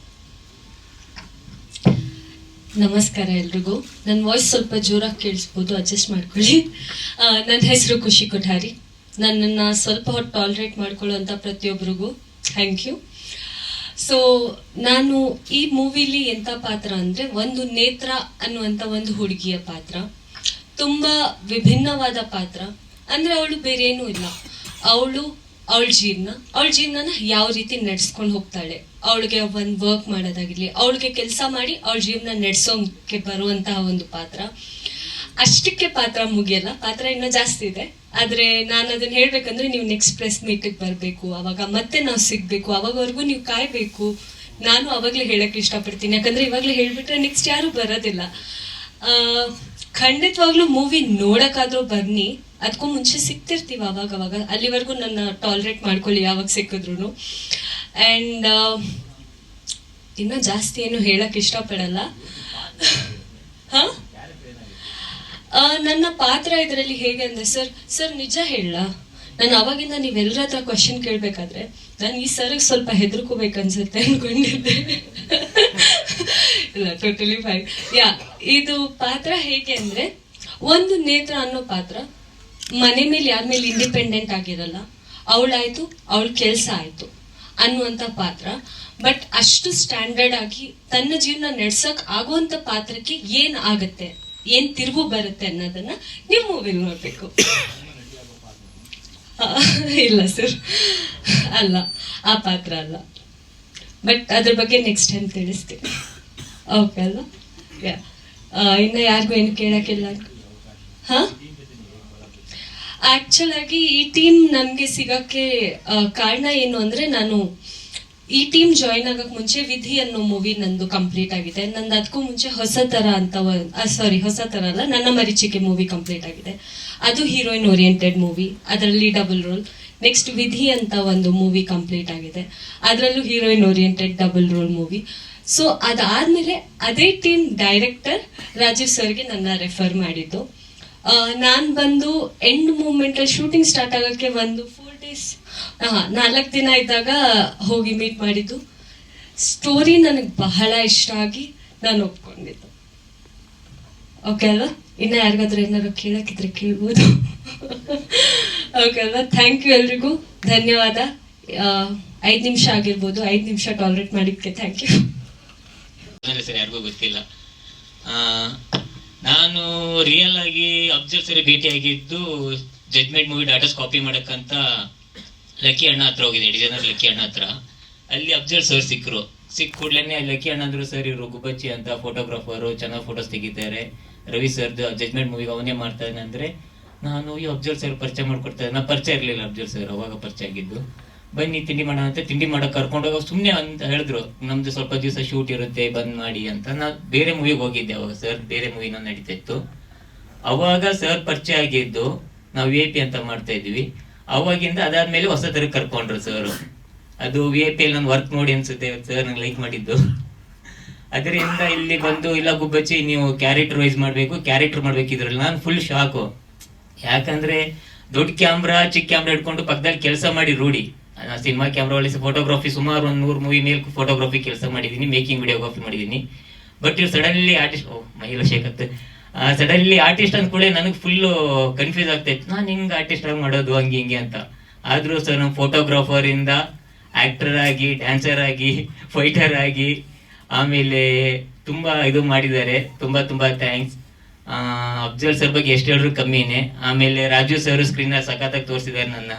D: ನಮಸ್ಕಾರ ಎಲ್ರಿಗೂ. ನನ್ನ ವಾಯ್ಸ್ ಸ್ವಲ್ಪ ಜೋರಾಗಿ ಕೇಳಿಸ್ಬೋದು ಅಡ್ಜಸ್ಟ್ ಮಾಡ್ಕೊಳ್ಳಿ. ನನ್ನ ಹೆಸರು ಖುಷಿ ಕೊಠಾರಿ. ನನ್ನನ್ನು ಸ್ವಲ್ಪ ಹೊತ್ತು ಟಾಲ್ರೇಟ್ ಮಾಡ್ಕೊಳ್ಳೋ ಪ್ರತಿಯೊಬ್ಬರಿಗೂ ಥ್ಯಾಂಕ್ ಯು ಸೊ ನಾನು ಈ ಮೂವಿಲಿ ಎಂಥ ಪಾತ್ರ ಅಂದರೆ ಒಂದು ನೇತ್ರ ಅನ್ನುವಂಥ ಒಂದು ಹುಡುಗಿಯ ಪಾತ್ರ. ತುಂಬ ವಿಭಿನ್ನವಾದ ಪಾತ್ರ. ಅಂದರೆ ಅವಳು ಬೇರೆ ಏನೂ ಇಲ್ಲ. ಅವಳು ಅವಳ ಜೀವನ, ಅವಳ ಜೀವನನ ಯಾವ ರೀತಿ ನಡೆಸ್ಕೊಂಡು ಹೋಗ್ತಾಳೆ. ಅವಳಿಗೆ ಒಂದು ವರ್ಕ್ ಮಾಡೋದಾಗಿರ್ಲಿ, ಅವಳಿಗೆ ಕೆಲಸ ಮಾಡಿ ಅವಳ ಜೀವನ ನಡೆಸೋಕೆ ಬರುವಂತಹ ಒಂದು ಪಾತ್ರ. ಅಷ್ಟಕ್ಕೆ ಪಾತ್ರ ಮುಗಿಯಲ್ಲ, ಪಾತ್ರ ಇನ್ನೂ ಜಾಸ್ತಿ ಇದೆ. ಆದ್ರೆ ನಾನು ಅದನ್ನ ಹೇಳ್ಬೇಕಂದ್ರೆ ನೀವು ನೆಕ್ಸ್ಟ್ ಪ್ರೆಸ್ ಮೀಟಿಗೆ ಬರಬೇಕು, ಅವಾಗ ಮತ್ತೆ ನಾವು ಸಿಗ್ಬೇಕು, ಅವಾಗವರೆಗೂ ನೀವು ಕಾಯ್ಬೇಕು. ನಾನು ಅವಾಗಲೇ ಹೇಳಕ್ ಇಷ್ಟಪಡ್ತೀನಿ. ಯಾಕಂದ್ರೆ ಇವಾಗಲೇ ಹೇಳ್ಬಿಟ್ರೆ ನೆಕ್ಸ್ಟ್ ಯಾರು ಬರೋದಿಲ್ಲ. ಖಂಡಿತವಾಗ್ಲೂ ಮೂವಿ ನೋಡಕ್ಕಾದ್ರೂ ಬನ್ನಿ. ಅದಕ್ಕೂ ಮುಂಚೆ ಸಿಗ್ತಿರ್ತೀವಿ ಅವಾಗ ಅವಾಗ. ಅಲ್ಲಿವರೆಗೂ ನನ್ನ ಟಾಲ್ರೇಟ್ ಮಾಡ್ಕೊಳ್ಳಿ ಯಾವಾಗ ಸಿಕ್ಕಿದ್ರು ಆ್ಯಂಡ್ ಇನ್ನೂ ಜಾಸ್ತಿ ಏನು ಹೇಳಕ್ ಇಷ್ಟಪಡಲ್ಲ. ಹಾ? ನನ್ನ ಪಾತ್ರ ಇದರಲ್ಲಿ ಹೇಗೆ ಅಂದ್ರೆ, ಸರ್ ಸರ್, ನಿಜ ಹೇಳ. ನಾನು ಅವಾಗಿಂದ ನೀವೆಲ್ಲರ ಹತ್ರ ಕ್ವಶನ್ ಕೇಳ್ಬೇಕಾದ್ರೆ, ನಾನು ಈ ಸರ್ಗೆ ಸ್ವಲ್ಪ ಹೆದರ್ಕೋಬೇಕನ್ಸುತ್ತೆ ಅನ್ಕೊಂಡಿದ್ದೆ. ಟೋಟಲಿ ಫೈನ್ ಯಾ, ಇದು ಪಾತ್ರ ಹೇಗೆ ಅಂದ್ರೆ, ಒಂದು ನೇತ್ರ ಅನ್ನೋ ಪಾತ್ರ ಮನೆ ಮೇಲೆ ಯಾರ ಮೇಲೆ ಇಂಡಿಪೆಂಡೆಂಟ್ ಆಗಿರಲ್ಲ, ಅವಳಾಯ್ತು, ಅವಳ ಕೆಲಸ ಆಯ್ತು ಅನ್ನುವಂಥ ಪಾತ್ರ. ಬಟ್ ಅಷ್ಟು ಸ್ಟ್ಯಾಂಡರ್ಡ್ ಆಗಿ ತನ್ನ ಜೀವನ ನಡ್ಸಕ್ ಆಗುವಂತ ಪಾತ್ರಕ್ಕೆ ಏನ್ ಆಗತ್ತೆ? ಏನ್ ತಿರುವು ಬರುತ್ತೆ ಅನ್ನೋದನ್ನ ನೀವು ಮೂವಿಲ್ ನೋಡ್ಬೇಕು. ಇಲ್ಲ ಸರ್ ಅಲ್ಲ, ಆ ಪಾತ್ರ ಅಲ್ಲ. ಬಟ್ ಅದ್ರ ಬಗ್ಗೆ ನೆಕ್ಸ್ಟ್ ಟೈಮ್ ತಿಳಿಸ್ತೀನಿ. ಓಕೆ ಅಲ್ಲ ಇನ್ನು ಯಾರಿಗೂ ಏನು ಕೇಳೋಕ್ಕಿಲ್ಲ? ಹಾ ಆಕ್ಚುಲ್ ಆಗಿ ಈ ಟೀಮ್ ನಮಗೆ ಸಿಗೋಕ್ಕೆ ಕಾರಣ ಏನು ಅಂದರೆ ನಾನು ಈ ಟೀಮ್ ಜಾಯಿನ್ ಆಗಕ್ ಮುಂಚೆ ವಿಧಿ ಅನ್ನೋ ಮೂವಿ ನಂದು ಕಂಪ್ಲೀಟ್ ಆಗಿದೆ. ನಂದು ಅದಕ್ಕೂ ಮುಂಚೆ ಹೊಸ ತರ ಅಂತ ಸಾರಿ ಹೊಸ ತರ ಅಲ್ಲ, ನನ್ನ ಮರಿಚಿಕೆ ಮೂವಿ ಕಂಪ್ಲೀಟ್ ಆಗಿದೆ. ಅದು ಹೀರೋಯಿನ್ ಓರಿಯೆಂಟೆಡ್ ಮೂವಿ ಅದರಲ್ಲಿ ಡಬಲ್ ರೋಲ್ ನೆಕ್ಸ್ಟ್ ವಿಧಿ ಅಂತ ಒಂದು ಮೂವಿ ಕಂಪ್ಲೀಟ್ ಆಗಿದೆ. ಅದರಲ್ಲೂ heroine oriented double role movie so ಅದಾದ್ಮೇಲೆ ಅದೇ ಟೀಮ್ ಡೈರೆಕ್ಟರ್ ರಾಜೀವ್ ಸರ್ಗೆ ನನ್ನ ರೆಫರ್ ಮಾಡಿದ್ದು. ನಾನು ಬಂದು ಎಂಡ್ ಮೂಮೆಂಟ್ ಶೂಟಿಂಗ್ ಸ್ಟಾರ್ಟ್ ಆಗಕ್ಕೆ ಒಂದು ಡೇಸ್ ನಾಲ್ಕು ದಿನ ಇದ್ದಾಗ ಹೋಗಿ ಮೀಟ್ ಮಾಡಿದ್ದು. ಸ್ಟೋರಿ ನನಗೆ ಬಹಳ ಇಷ್ಟ ಆಗಿ ನಾನು ಒಪ್ಕೊಂಡಿದ್ದು. ಓಕೆ ಅಲ್ವಾ? ಇನ್ನು ಯಾರಿಗಾದ್ರೂ ಏನಾದ್ರು ಕೇಳಕ್ಕಿದ್ರೆ ಕೇಳ್ಬೋದು. ಓಕೆ ಅಲ್ವಾ? ಥ್ಯಾಂಕ್ ಯು ಎಲ್ರಿಗೂ. ಧನ್ಯವಾದ. ಐದು ನಿಮಿಷ ಆಗಿರ್ಬೋದು. ಐದು ನಿಮಿಷ ಟಾಲರೇಟ್ ಮಾಡಿದ್ದಕ್ಕೆ ಥ್ಯಾಂಕ್ ಯು
E: ಸರಿ ಯಾರಿಗೂ ಗೊತ್ತಿಲ್ಲ. ನಾನು ರಿಯಲ್ ಆಗಿ ಅಬ್ಸರ್ವ್ ಸರಿ ಭೇಟಿಯಾಗಿದ್ದು ಜಜ್ಮೆಂಟ್ ಮೂವಿ ಡಾಟಾಸ್ ಕಾಪಿ ಮಾಡಕ್ಕಂತ ಲಕ್ಕಿ ಅಣ್ಣ ಹತ್ರ ಹೋಗಿದೆ ಡಿಸೈನರ್ ಲಕ್ಕಿ ಅಣ್ಣ ಹತ್ರ. ಅಲ್ಲಿ ಅಬ್ಜಲ್ ಸರ್ ಸಿಕ್ಕರು ಸಿಕ್ಕ ಕೂಡ್ಲೇನೆ ಲಕ್ಕಿ ಅಣ್ಣ ಅಂದ್ರು ಸರ್ ಇವರು ಗುಬ್ಬಚ್ಚಿ ಅಂತ ಫೋಟೋಗ್ರಾಫರು ಚೆನ್ನಾಗಿ ಫೋಟೋಸ್ ತೆಗಿತಾರೆ. ರವಿ ಸರ್ದು ಜಜ್ಮೆಂಟ್ ಮೂವಿಗೆ ಅವನೇ ಮಾಡ್ತಾನೆ ಅಂದ್ರೆ, ನಾನು ಈ ಅಬ್ಜಲ್ ಸರ್ ಪರಿಚಯ ಮಾಡ್ಕೊಡ್ತಾ ನಾ ಪರಿಚಯ ಇರಲಿಲ್ಲ ಅಬ್ಜಲ್ ಸರ್ ಅವಾಗ ಪರಿಚಯ ಆಗಿದ್ದು. ಬನ್ನಿ, ತಿಂಡಿ ಮಾಡೋಣ ಅಂತ ತಿಂಡಿ ಮಾಡಕ್ ಕರ್ಕೊಂಡೋಗ ಸುಮ್ಮನೆ ಅಂತ ಹೇಳಿದ್ರು. ನಮ್ದು ಸ್ವಲ್ಪ ದಿವಸ ಶೂಟ್ ಇರುತ್ತೆ, ಬಂದ್ ಮಾಡಿ ಅಂತ. ನಾ ಬೇರೆ ಮೂವಿಗೆ ಹೋಗಿದ್ದೆ ಅವಾಗ ಸರ್ ಬೇರೆ ಮೂವಿನ ನಡೀತಾ ಇತ್ತು. ಅವಾಗ ಸರ್ ಪರಿಚಯ ಆಗಿದ್ದು ನಾವು ವಿ ಐ ಪಿ ಅಂತ ಮಾಡ್ತಾ ಇದ್ವಿ ಅವಾಗಿಂದ ಅದಾದ್ಮೇಲೆ ಹೊಸತರ ಕರ್ಕೊಂಡ್ರು ಸರ್ ಅದು ವಿ ಐ ಪಿ ನಾನು ವರ್ಕ್ ನೋಡಿ ಅನ್ಸುತ್ತೆ ಸರ್ ನಂಗೆ ಲೈಕ್ ಮಾಡಿದ್ದು. ಅದರಿಂದ ಇಲ್ಲಿ ಬಂದು ಇಲ್ಲ ಗುಬ್ಬಚ್ಚಿ, ನೀವು ಕ್ಯಾರೆಕ್ಟರ್ ವೈಸ್ ಮಾಡಬೇಕು ಕ್ಯಾರೆಕ್ಟರ್ ಮಾಡ್ಬೇಕು ಇದ್ರಲ್ಲಿ. ನಾನು ಫುಲ್ ಶಾಕು ಯಾಕಂದ್ರೆ ದೊಡ್ಡ ಕ್ಯಾಮ್ರಾ ಚಿಕ್ಕ ಕ್ಯಾಮ್ರಾ ಇಟ್ಕೊಂಡು ಪಕ್ಕದಲ್ಲಿ ಕೆಲಸ ಮಾಡಿ ರೂಢಿ. ಸಿನಿಮಾ ಕ್ಯಾಮ್ರಾ ಒಳ್ಳೆ ಫೋಟೋಗ್ರಫಿ ಸುಮಾರು ಒಂದು ನೂರು ಮೂವಿ ಮೇಲೆ ಫೋಟೋಗ್ರಫಿ ಕೆಲಸ ಮಾಡಿದ್ದೀನಿ ಮೇಕಿಂಗ್ ವಿಡಿಯೋಗ್ರಫಿ ಮಾಡಿದ್ದೀನಿ ಬಟ್ ಇವ್ರು ಸಡನ್ಲಿ ಆರ್ಟಿಸ್ಟ್ ಓ ಮಹಿಳಾ ಶೇಖತ್ತೆ ಸಡನ್ಲಿ ಆರ್ಟಿಸ್ಟ್ ಅಂದ್ಕೂಡಲೇ ನನಗೆ ಫುಲ್ಲು ಕನ್ಫ್ಯೂಸ್ ಆಗ್ತಾಯಿತ್ತು ನಾನು ಹಿಂಗೆ ಆರ್ಟಿಸ್ಟ್ ಆಗಿ ಮಾಡೋದು, ಹಂಗೆ ಹಿಂಗೆ ಅಂತ. ಆದರೂ ಸರ್ ನಮ್ಮ ಫೋಟೋಗ್ರಾಫರಿಂದ ಆ್ಯಕ್ಟರ್ ಆಗಿ ಡ್ಯಾನ್ಸರ್ ಆಗಿ ಫೈಟರ್ ಆಗಿ, ಆಮೇಲೆ ತುಂಬ ಇದು ಮಾಡಿದ್ದಾರೆ. ತುಂಬ ತುಂಬ ಥ್ಯಾಂಕ್ಸ್ ಅಫ್ಜಲ್ ಸರ್ ಬಗ್ಗೆ ಎಷ್ಟು ಹೇಳಿದ್ರು ಕಮ್ಮಿನೇ. ಆಮೇಲೆ ರಾಜು ಸರ್ ಸ್ಕ್ರೀನ್ ಸಖತ್ತಾಗಿ ತೋರಿಸಿದ್ದಾರೆ ನನ್ನ.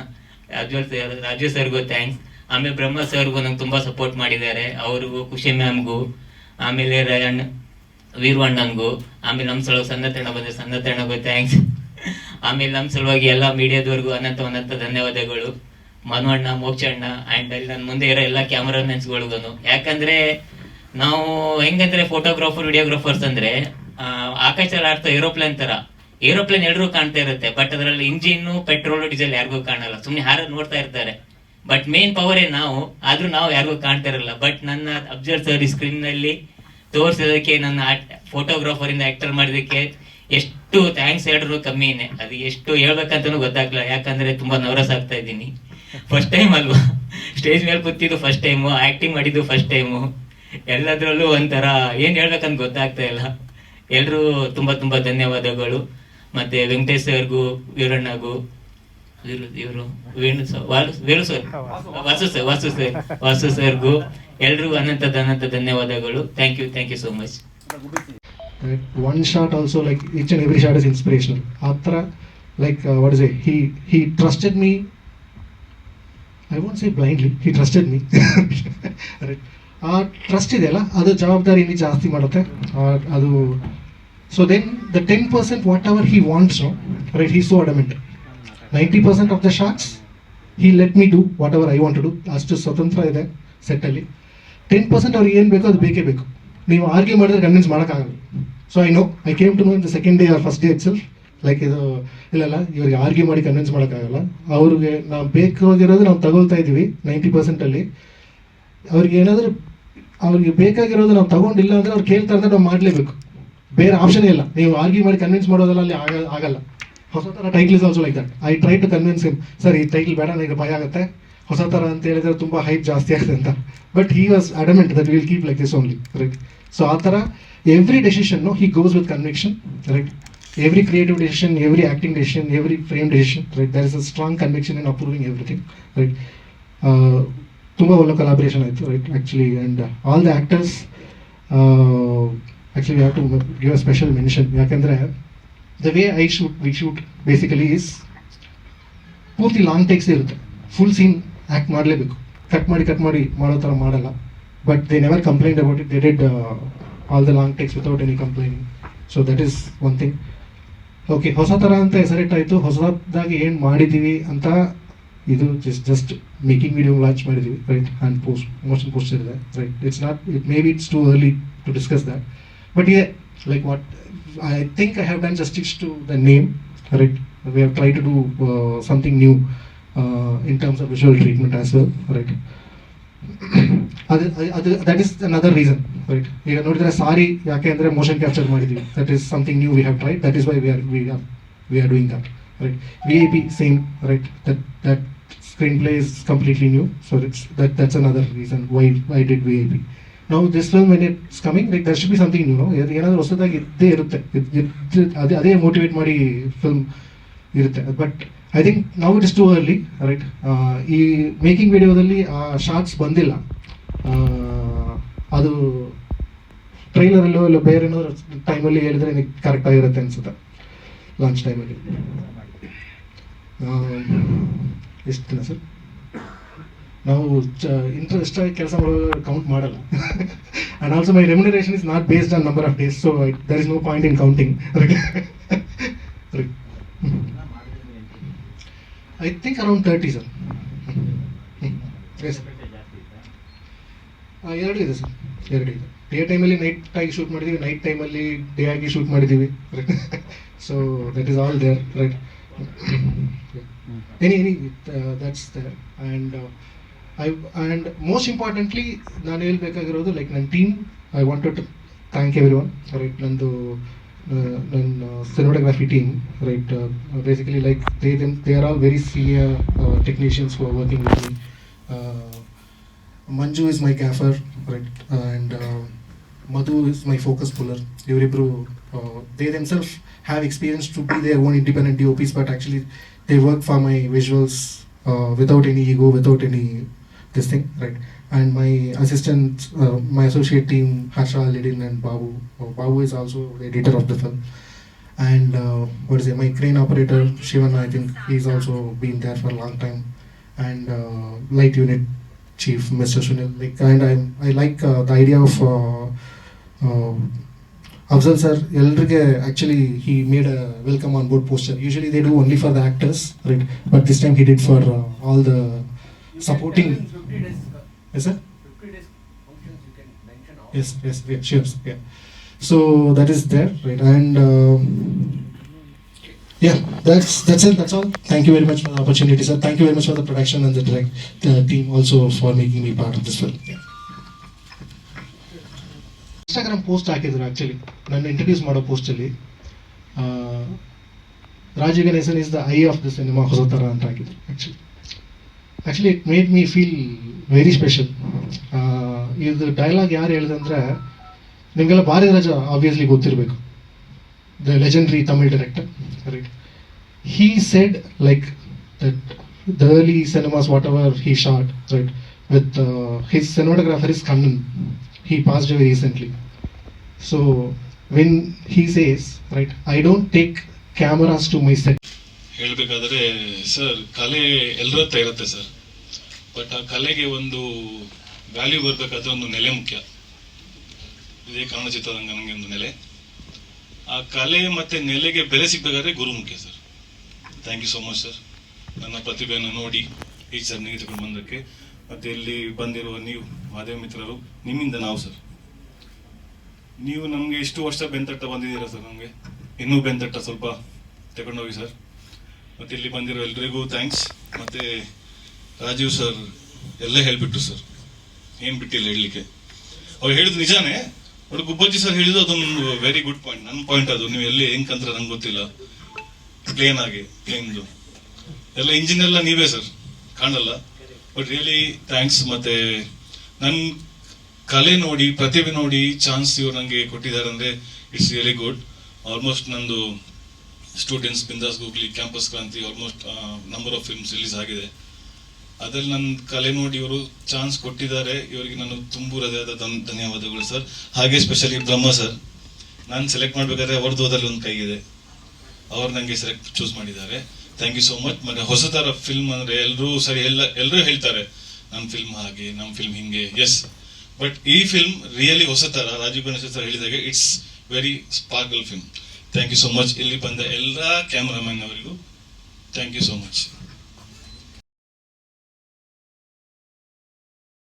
E: ಅಫ್ಜಲ್ ಸರ್, ರಾಜು ಸರ್ಗೂ ಥ್ಯಾಂಕ್ಸ್ ಆಮೇಲೆ ಬ್ರಹ್ಮ ಸರ್ಗೂ ನಂಗೆ ತುಂಬ ಸಪೋರ್ಟ್ ಮಾಡಿದ್ದಾರೆ. ಅವ್ರಿಗೂ, ಖುಷಿ ಮ್ಯಾಮ್ಗೂ ಆಮೇಲೆ ರಯಣ್ ವೀರವಣ್ಣನ್ಗೂ ಆಮೇಲೆ ನಮ್ಮ ಸಲುವಾಗಿ ಸನ್ನತಣ್ಣ ಬಂದ್ರೆ ಸನ್ನತಣ್ಣಗೂ ಥ್ಯಾಂಕ್ಸ್ ಆಮೇಲೆ ನಮ್ಮ ಸಲುವಾಗಿ ಎಲ್ಲ ಮೀಡಿಯಾದವರೆಗೂ ಅನಂತ ಅನಂತ ಧನ್ಯವಾದಗಳು. ಮನವಣ್ಣ ಮೋಕ್ಷಣ್ಣ ಆ್ಯಂಡ್ ಅಲ್ಲಿ ನನ್ನ ಮುಂದೆ ಇರೋ ಎಲ್ಲ ಕ್ಯಾಮರಾಮೆನ್ಸ್ಗಳಿಗೂ ಯಾಕಂದ್ರೆ ನಾವು ಹೆಂಗಂದ್ರೆ ಫೋಟೋಗ್ರಾಫರ್ ವಿಡಿಯೋಗ್ರಾಫರ್ಸ್ ಅಂದ್ರೆ ಆಕಾಶದಲ್ಲಿ ಆಡ್ತಾ ಏರೋಪ್ಲೇನ್ ತರ. ಏರೋಪ್ಲೇನ್ ಎಲ್ಲರೂ ಕಾಣ್ತಾ ಇರುತ್ತೆ ಬಟ್ ಅದರಲ್ಲಿ ಇಂಜಿನ್ ಪೆಟ್ರೋಲ್ ಡೀಸೆಲ್ ಯಾರಿಗೂ ಕಾಣಲ್ಲ. ಸುಮ್ಮನೆ ಹಾರ ನೋಡ್ತಾ ಇರ್ತಾರೆ. ಬಟ್ ಮೇನ್ ಪವರೇ ನಾವು, ಆದ್ರೂ ನಾವು ಯಾರಿಗೂ ಕಾಣ್ತಾ ಇರಲ್ಲ. ಬಟ್ ನನ್ನ ಅಬ್ಸರ್ವ್ ಸರ್ ಸ್ಕ್ರೀನ್ನಲ್ಲಿ ತೋರಿಸೋದಕ್ಕೆ ನನ್ನ ಫೋಟೋಗ್ರಾಫರ್ ಇಂದ ಆಕ್ಟರ್ ಮಾಡಿದಕ್ಕೆ ಎಷ್ಟು ಥ್ಯಾಂಕ್ಸ್ ಹೇಳಿದ್ರು ಕಮ್ಮಿನೇ ಅದು ಎಷ್ಟು ಹೇಳ್ಬೇಕಂತನೂ ಗೊತ್ತಾಗ್ಲಿಲ್ಲ. ಯಾಕಂದ್ರೆ ತುಂಬಾ ನರ್ವಸ್ ಆಗ್ತಾ ಇದ್ದೀನಿ. ಫಸ್ಟ್ ಟೈಮ್ ಅಲ್ವಾ? ಸ್ಟೇಜ್ ಮೇಲೆ ಕೂತಿದ್ದು ಫಸ್ಟ್ ಟೈಮು ಆಕ್ಟಿಂಗ್ ಮಾಡಿದ್ದು ಫಸ್ಟ್ ಟೈಮು ಎಲ್ಲದರಲ್ಲೂ ಒಂಥರ ಏನ್ ಹೇಳ್ಬೇಕಂತ ಗೊತ್ತಾಗ್ತಾ ಇಲ್ಲ. ಎಲ್ರೂ ತುಂಬಾ ತುಂಬಾ ಧನ್ಯವಾದಗಳು. ಮತ್ತೆ ವೆಂಕಟೇಶ್ ಸರ್ಗೂ ವೀರಣ್ಣಗೂ ಇವರು ಇವರು Venu sir Vaalu- Venu sir? Vasu sir Vasu sir Vasu ಸರ್ಗೂ. ಎಲ್ರಿಗೂ ಅನಂತ ಅನಂತ ಧನ್ಯವಾದಗಳು. Thank you thank you so much
F: one short also like each and every short is inspirational ಆ ಥರ like what is a he he trusted me I want say blindly he trusted me me. ಆ trust ಇದೆಯಲ್ಲ ಅದು ಜವಾಬ್ದಾರಿ ಇನ್ನೂ ಜಾಸ್ತಿ ಮಾಡುತ್ತೆ. ಅದು so then the ten percent whatever he wants no right he so adamant ninety percent of the shorts he let me do whatever I want do ಅಷ್ಟು ಸ್ವತಂತ್ರ ಇದೆ ಸೆಟ್ಟಲ್ಲಿ ಟೆನ್ ಪರ್ಸೆಂಟ್ ಅವ್ರಿಗೆ ಏನು ಬೇಕೋ ಅದು ಬೇಕೇ ಬೇಕು. ನೀವು ಆರ್ಗ್ಯೂ ಮಾಡಿದ್ರೆ ಕನ್ವಿನ್ಸ್ ಮಾಡೋಕ್ಕಾಗಲ್ಲ. So I know I came to know in the second day or first day itself like ಇದು, ಇಲ್ಲಲ್ಲ, ಇವ್ರಿಗೆ ಆರ್ಗ್ಯೂ ಮಾಡಿ ಕನ್ವಿನ್ಸ್ ಮಾಡೋಕ್ಕಾಗಲ್ಲ. ಅವ್ರಿಗೆ ನಾವು ಬೇಕಾಗಿರೋದು ನಾವು ತಗೊಳ್ತಾ ಇದ್ದೀವಿ ನೈಂಟಿ ಪರ್ಸೆಂಟಲ್ಲಿ ಅವ್ರಿಗೆ ಏನಾದರೂ, ಅವ್ರಿಗೆ ಬೇಕಾಗಿರೋದು ನಾವು ತಗೊಂಡಿಲ್ಲ ಅಂದರೆ ಅವ್ರು ಕೇಳ್ತಾ ಇದ್ರೆ ನಾವು ಮಾಡಲೇಬೇಕು. ಬೇರೆ ಆಪ್ಷನ್ ಇಲ್ಲ. ನೀವು ಆರ್ಗ್ಯೂ ಮಾಡಿ ಕನ್ವಿನ್ಸ್ ಮಾಡೋದಲ್ಲ ಅಲ್ಲಿ ಆಗ, ಆಗಲ್ಲ. ಹೊಸ ಥರ title also like that I try to convince him sir, ಈ ಟೈಟ್ಲ್ ಬೇಡ, ನನಗೆ ಭಯ ಆಗುತ್ತೆ. ಹೊಸ ಥರ ಅಂತ ಹೇಳಿದ್ರೆ ತುಂಬ ಹೈಪ್ ಜಾಸ್ತಿ ಆಗುತ್ತೆ ಅಂತ. But he was adamant that will keep like this only right so ಆ ಥರ every decision he goes with conviction right every creative decision every acting decision every frame decision right there is a strong conviction in approving everything right ತುಂಬ ಒಳ್ಳೆ collaboration ಆಯಿತು right actually and all the actors actually have to give a special mention ಯಾಕಂದರೆ the way I shoot we shoot basically is ಪೂರ್ತಿ long takes ಇರುತ್ತೆ. Full scene act ಮಾಡಲೇಬೇಕು. Cut ಮಾಡಿ cut ಮಾಡಿ ಮಾಡೋ ಥರ ಮಾಡಲ್ಲ. But they never complaint about it they did all the long takes without any complaint so that is one thing okay ಹೊಸ ಥರ ಅಂತ ಹೆಸರಿಟ್ಟಾಯಿತು. ಹೊಸದಾಗಿ ಏನು ಮಾಡಿದ್ದೀವಿ ಅಂತ ಇದು just just making video launch ಮಾಡಿದ್ದೀವಿ. Right and post motion post ಇದೆ. Right it's not it may be it's too early to discuss that but yeah like what I think I have done justice to the name right we have try to do something new in terms of visual treatment as well right ಅದು ಅದು that is another reason right ಈಗ ನೋಡಿದ್ರೆ sorry ಯಾಕೆ ಅಂದರೆ motion capture ಮಾಡಿದ್ವಿ. That is something new we have try that is why we are we are we are doing that right V I P same right that that screen play is completely new so it's that that's another reason why why did we I P ನಾವು this film when it's coming like there should be something new ಏನಾದರೂ ಹೊಸದಾಗಿ ಇದ್ದೇ ಇರುತ್ತೆ. ಅದೇ ಅದೇ motivate ಮಾಡಿ film ಇರುತ್ತೆ. But I think ನಾವು it is too early right ಈ ಮೇಕಿಂಗ್ ವಿಡಿಯೋದಲ್ಲಿ ಆ ಶಾರ್ಟ್ಸ್ ಬಂದಿಲ್ಲ. ಅದು ಅದು ಟ್ರೈಲರಲ್ಲೋ ಇಲ್ಲ ಬೇರೆ ಟೈಮಲ್ಲಿ ಹೇಳಿದ್ರೆ ಕರೆಕ್ಟ್ ಆಗಿರುತ್ತೆ ಅನ್ಸುತ್ತೆ ಲಾಂಚ್ ಟೈಮಲ್ಲಿ ಎಷ್ಟು ದಿನ ಸರ್? ನಾವು ಇಂಟ್ರೆಸ್ಟ್ ಆಗಿ ಕೆಲಸ ಮಾಡೋ ಕೌಂಟ್ ಮಾಡಲ್ಲ. And also my remuneration is not based on number of days so there is no point in counting I think around thirty sir ಎರಡು ಇದೆ ಸರ್ ಎರಡು ಇದೆ. ಡೇ ಟೈಮಲ್ಲಿ ನೈಟ್ ಆಗಿ ಶೂಟ್ ಮಾಡಿದ್ದೀವಿ ನೈಟ್ ಟೈಮಲ್ಲಿ ಡೇ ಆಗಿ ಶೂಟ್ ಮಾಡಿದ್ದೀವಿ so that is all there right any any that's there and I and most importantly ನಾನು ಹೇಳ್ಬೇಕಾಗಿರೋದು ಲೈಕ್ ನನ್ನ team I wanted to thank everyone right ನಂದು Uh, then uh, cinematography team, right? Uh, basically, like they then they are all very senior technicians who are working with me. Manju is my gaffer, right? and Madhu is my focus puller. Euribro, uh, they themselves have experience to be their own independent DOPs, but actually they work for my visuals uh, without any ego, without any this thing, right? And my assistant, uh, my associate team, Harsha, Lidin, and Babu. Uh, Babu is also the editor of the film. And uh, what is it? My crane operator, Shivan, I think he's also been there for a long time. And uh, light unit chief, Mr. Sunil. Like, and I, I like uh, the idea of uh, Afzal sir, Eldrige actually he made a welcome on board poster. Usually they do only for the actors, right? But this time he did for uh, all the supporting. Yes, sir? Yes, yes, yeah, sure, yeah. So that is there, right? And uh, yeah, that's that's it. That's all. Thank you very much for the opportunity, sir. Thank you very much for the production and the direct team also for making me part of this film. Yeah. Instagram post ಹಾಕಿದ್ರು actually ನನ್ನ introduce ಮಾಡೋ ಪೋಸ್ಟಲ್ಲಿ ರಾಜೀವ್ ಗಣೇಶನ್ is the I of the cinema ಹೊಸ ಥರ ಅಂತ ಹಾಕಿದ್ರು actually actually it made me feel very special ಇದು dialogue ಯಾರು ಹೇಳಿದಂದ್ರೆ ನಿಮಗೆಲ್ಲ ಭಾರತಿ ರಾಜ ಆಬ್ವಿಯಸ್ಲಿ ಗೊತ್ತಿರಬೇಕು the legendary Tamil director right he said like that the early cinemas whatever he shot right with uh, his cinematographer is Kannan he passed away recently so when he says right I don't take cameras to my set
G: ಹೇಳ್ಬೇಕಾದ್ರೆ, sir, ಕಲೆ ಎಲ್ಲರ ಹತ್ರ ಇರುತ್ತೆ, sir. But ಆ ಕಲೆಗೆ ಒಂದು value ಬರಬೇಕಾದ್ರೆ ಒಂದು ನೆಲೆ ಮುಖ್ಯ. ಇದೇ ಕನ್ನಡ ಚಿತ್ರರಂಗ ನನಗೆ ಒಂದು ನೆಲೆ. ಆ ಕಲೆ ಮತ್ತೆ ನೆಲೆಗೆ ಬೆಲೆ ಸಿಗಬೇಕಾದ್ರೆ ಗುರು ಮುಖ್ಯ, sir. Thank you so much sir ನನ್ನ ಪ್ರತಿಭೆಯನ್ನು ನೋಡಿ ಈ ಸರ್ ತಗೊಂಡು ಬಂದಕ್ಕೆ. ಮತ್ತೆ ಇಲ್ಲಿ ಬಂದಿರುವ ನೀವು ಮಾದೇವ ಮಿತ್ರರು, ನಿಮ್ಮಿಂದ ನಾವು, ಸರ್. ನೀವು ನಮಗೆ ಇಷ್ಟು ವರ್ಷ ಬೆಂತಟ್ಟ ಬಂದಿದ್ದೀರಾ, ಸರ್, ನಮಗೆ? ಇನ್ನೂ ಬೆಂತಟ್ಟ ಸ್ವಲ್ಪ ತಗೊಂಡೋಗಿ, ಸರ್. ಮತ್ತೆ ಇಲ್ಲಿ ಬಂದಿರೋ ಎಲ್ರಿಗೂ ಥ್ಯಾಂಕ್ಸ್ ಮತ್ತೆ ರಾಜೀವ್ ಸರ್ ಎಲ್ಲ ಹೇಳ್ಬಿಟ್ರು ಸರ್ ಏನ್ ಬಿಟ್ಟಿಲ್ಲ ಹೇಳಲಿಕ್ಕೆ. ಅವ್ರು ಹೇಳಿದ್ ನಿಜಾನೇ, ಬಟ್ ಗುಬ್ಬಜ್ಜಿ ಸರ್ ಹೇಳಿದ್ದು ಅದೊಂದು ವೆರಿ ಗುಡ್ ಪಾಯಿಂಟ್ ನನ್ನ ಪಾಯಿಂಟ್ ಅದು. ನೀವು ಎಲ್ಲಿ ಹೆಂಗ್ ಕಂತ್ರ ನಂಗೆ ಗೊತ್ತಿಲ್ಲ. ಪ್ಲೇನ್ ಆಗಿ ಪ್ಲೇನ್ದು ಎಲ್ಲ ಇಂಜಿನ್ ಎಲ್ಲ ನೀವೇ ಸರ್ ಕಾಣಲ್ಲ. ಬಟ್ ರಿಯಲಿ ಥ್ಯಾಂಕ್ಸ್ ಮತ್ತೆ ನನ್ನ ಕಲೆ ನೋಡಿ, ಪ್ರತಿಭೆ ನೋಡಿ ಚಾನ್ಸ್ ಇವ್ರು ನನಗೆ ಕೊಟ್ಟಿದ್ದಾರೆ ಅಂದ್ರೆ ಇಟ್ಸ್ ರಿಯಲಿ ಗುಡ್ ಆಲ್ಮೋಸ್ಟ್ ನಂದು students Bindaas Googly campus Kranti almost number of films release ಆಗಿದೆ. ಅದರಲ್ಲಿ ನನ್ನ ಕಲೆ ನೋಡಿ ಇವರು ಚಾನ್ಸ್ ಕೊಟ್ಟಿದ್ದಾರೆ. ಇವರಿಗೆ ನಾನು ತುಂಬು ಹೃದಯದ ಧನ್- ಧನ್ಯವಾದಗಳು ಸರ್ ಹಾಗೆ ಸ್ಪೆಷಲಿ ಬ್ರಹ್ಮ ಸರ್ ನಾನು ಸೆಲೆಕ್ಟ್ ಮಾಡಬೇಕಾದ್ರೆ ಅವ್ರದ್ದು ಅದರಲ್ಲಿ ಒಂದು ಕೈಗಿದೆ. ಅವ್ರು ನನಗೆ ಸೆಲೆಕ್ಟ್ ಚೂಸ್ ಮಾಡಿದ್ದಾರೆ. ಥ್ಯಾಂಕ್ ಯು ಸೋ ಮಚ್ ಮತ್ತೆ ಹೊಸ ಥರ ಫಿಲ್ಮ್ ಅಂದರೆ ಎಲ್ಲರೂ ಸರಿ, ಎಲ್ಲ ಎಲ್ಲರೂ ಹೇಳ್ತಾರೆ ನಮ್ಮ ಫಿಲ್ಮ್ ಹಾಗೆ ನಮ್ಮ ಫಿಲ್ಮ್ ಹಿಂಗೆ. ಎಸ್ ಬಟ್ ಈ ಫಿಲ್ಮ್ ರಿಯಲಿ ಹೊಸ ಥರ ರಾಜೀವ್ ಗಣೇಶ್ ಸರ್ ಹೇಳಿದಾಗೆ it's very sparkle film thank you so much ಇಲ್ಲಿ ಬಂದ ಎಲ್ಲ ಕ್ಯಾಮ್ರಾಮನ್ ಅವರಿಗೂ. Thank you so much